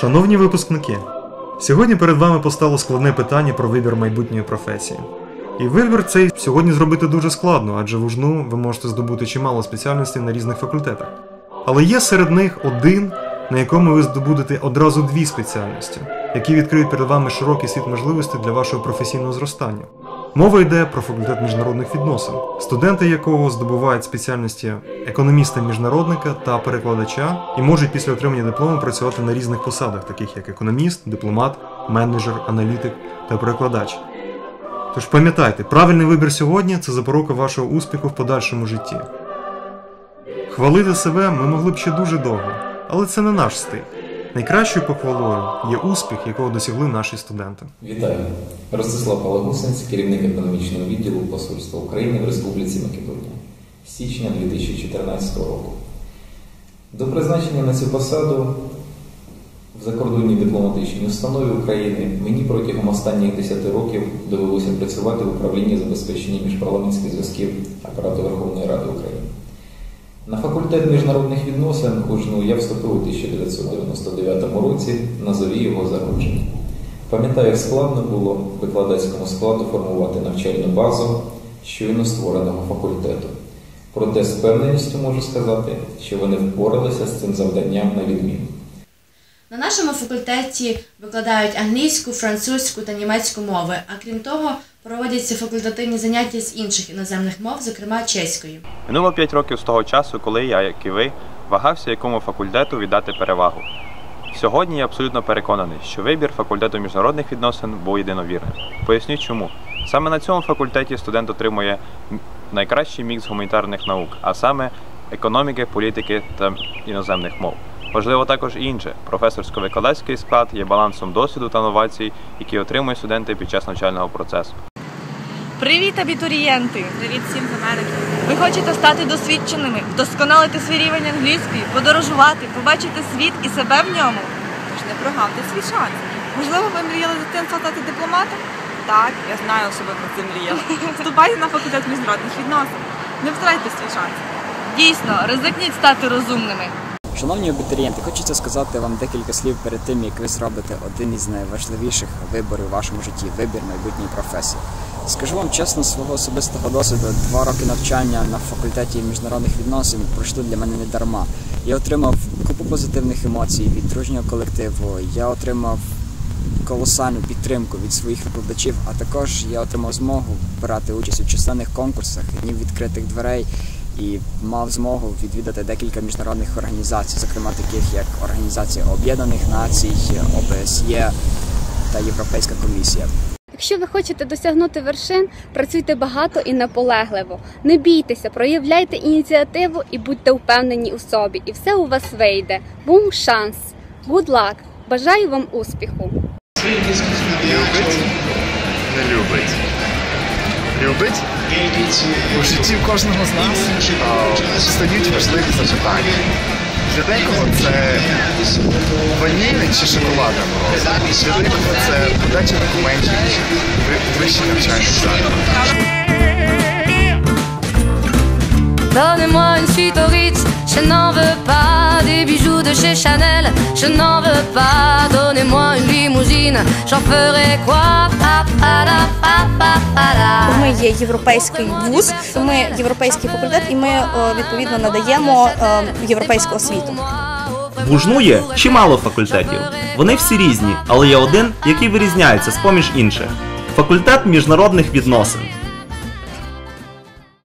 Шановні випускники, сьогодні перед вами постало складне питання про вибір майбутньої професії. І вибір цей сьогодні зробити дуже складно, адже в УЖНУ ви можете здобути чимало спеціальностей на різних факультетах. Але є серед них один, на якому ви здобудете одразу дві спеціальності, які відкриють перед вами широкий світ можливостей для вашого професійного зростання. Мова йде про факультет міжнародних відносин, студенти якого здобувають спеціальності економіста-міжнародника та перекладача і можуть після отримання диплому працювати на різних посадах, таких як економіст, дипломат, менеджер, аналітик та перекладач. Тож пам'ятайте, правильний вибір сьогодні це запорука вашого успіху в подальшому житті. Хвалити себе ми могли б ще дуже довго, але це не наш стиль. Найкращою похвалою є успіх, якого досягли наші студенти. Вітаю! Ростислав Палагусенць, керівник економічного відділу Посольства України в Республіці Македонія січня 2014 року. До призначення на цю посаду в закордонній дипломатичній установі України мені протягом останніх 10 років довелося працювати в управлінні забезпечення міжпарламентських зв'язків апарату Верховної Ради України. На факультет міжнародних відносин УЖНУ я вступив у 1999 році на зорі його зародження. Пам'ятаю, як складно було викладацькому складу формувати навчальну базу щойно створеного факультету. Проте з певненістю можу сказати, що вони впоралися з цим завданням на відміну. На нашому факультеті викладають англійську, французьку та німецьку мови, а крім того, проводяться факультативні заняття з інших іноземних мов, зокрема чеською. Минуло 5 років з того часу, коли я, як і ви, вагався, якому факультету віддати перевагу. Сьогодні я абсолютно переконаний, що вибір факультету міжнародних відносин був єдиновірним. Поясню чому. Саме на цьому факультеті студент отримує найкращий мікс гуманітарних наук, а саме економіки, політики та іноземних мов. Важливо також і інше. Професорсько-викладацький склад є балансом досвіду та новацій, які отримують студенти під час навчального процесу. Привіт, абітурієнти! Привіт всім з Америки. Ви хочете стати досвідченими, вдосконалити свій рівень англійської, подорожувати, побачити світ і себе в ньому. Тож не прогавте свій шанс. Можливо, ви мріяли дитинства стати дипломатом? Так, я знаю, що ви про це мріяли. Вступайте на факультет міжнародних відносин. Не втрайте свій шанс. Дійсно, ризикніть стати розумними. Шановні абітурієнти, хочеться сказати вам декілька слів перед тим, як ви зробите один із найважливіших виборів у вашому житті вибір майбутньої професії. Скажу вам чесно, свого особистого досвіду, два роки навчання на факультеті міжнародних відносин пройшли для мене не дарма. Я отримав купу позитивних емоцій від дружнього колективу. Я отримав колосальну підтримку від своїх викладачів, а також я отримав змогу брати участь у численних конкурсах, днів відкритих дверей і мав змогу відвідати декілька міжнародних організацій, зокрема таких як Організація Об'єднаних Націй, ОБСЄ та Європейська комісія. Якщо ви хочете досягнути вершин, працюйте багато і наполегливо. Не бійтеся, проявляйте ініціативу і будьте впевнені у собі. І все у вас вийде. Бум шанс! Good luck! Бажаю вам успіху! Любить? Не любить. Любить? У житті кожного з нас а, стають важливі запитання. Для декого це ванільний чи шоколадна морозиво. Для декого це подача документів в вищий навчальний заклад. Donnez-moi je n'en veux pas des bijoux de chez Chanel, je n'en veux pas. Pa, pa, la. Ми є європейський вуз, ми європейський факультет, і ми е, відповідно надаємо е, європейську освіту. Бужнує чимало факультетів. Вони всі різні, але є один, який вирізняється з поміж інших факультет міжнародних відносин.